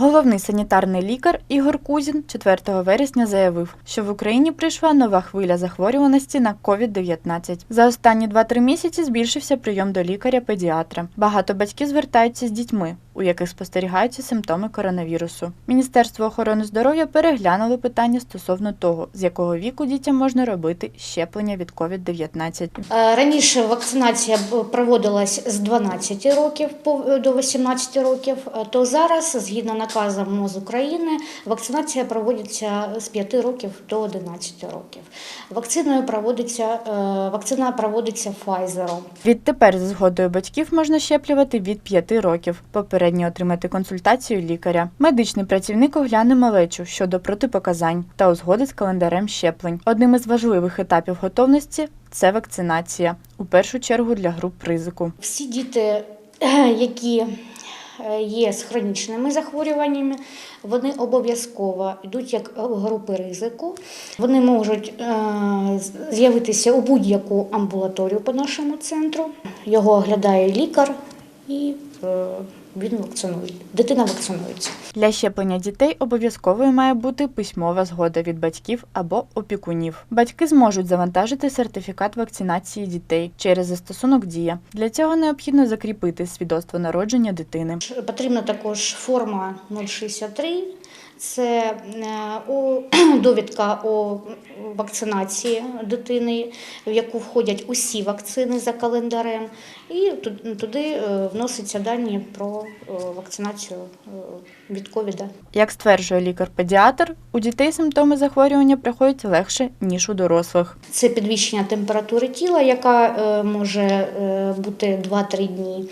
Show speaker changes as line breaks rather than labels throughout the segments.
Головний санітарний лікар Ігор Кузін 4 вересня заявив, що в Україні прийшла нова хвиля захворюваності на COVID-19. За останні 2-3 місяці збільшився прийом до лікаря-педіатра. Багато батьків звертаються з дітьми, у яких спостерігаються симптоми коронавірусу. Міністерство охорони здоров'я переглянуло питання стосовно того, з якого віку дітям можна робити щеплення від COVID-19.
Е, Раніше вакцинація проводилась з 12 років до 18 років, е, то зараз, згідно наказу МОЗ України, вакцинація проводиться з 5 років до 11 років. Вакциною проводиться, е, вакцина проводиться Pfizer.
Відтепер, за згодою батьків, можна щеплювати від 5 років. Попередньо отримати консультацію лікаря. Медичний працівник огляне малечу щодо протипоказань та узгодить з календарем щеплень. Одним із важливих етапів готовності це вакцинація, у першу чергу для груп ризику.
Всі діти, які є з хронічними захворюваннями, вони обов'язково йдуть як е, групи ризику. Вони можуть е, з'явитися у будь-яку амбулаторію по нашому центру. Його оглядає лікар і е, він вакцинує. Дитина вакцинується.
Для щеплення дітей обов'язковою має бути письмова згода від батьків або опікунів. Батьки зможуть завантажити сертифікат вакцинації дітей через застосунок Дія. Для цього необхідно закріпити свідоцтво народження дитини.
Потрібна також форма 063. Це е, довідка о вакцинації дитини, в яку входять усі вакцини за календарем, і туди е, вносяться дані про е, вакцинацію від ковіда.
Як стверджує лікар-педіатр, у дітей симптоми захворювання приходять легше ніж у дорослих.
Це підвищення температури тіла, яка може бути 2-3 дні,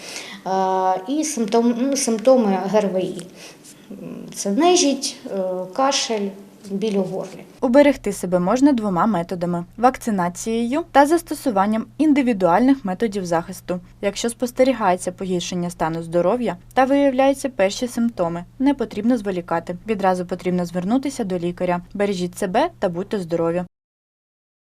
і ну, симптоми ГРВІ. Це нежить, е, кашель, біль у горлі.
Уберегти себе можна двома методами: вакцинацією та застосуванням індивідуальних методів захисту. Якщо спостерігається погіршення стану здоров'я та виявляються перші симптоми, не потрібно зволікати. Відразу потрібно звернутися до лікаря. Бережіть себе та будьте здорові.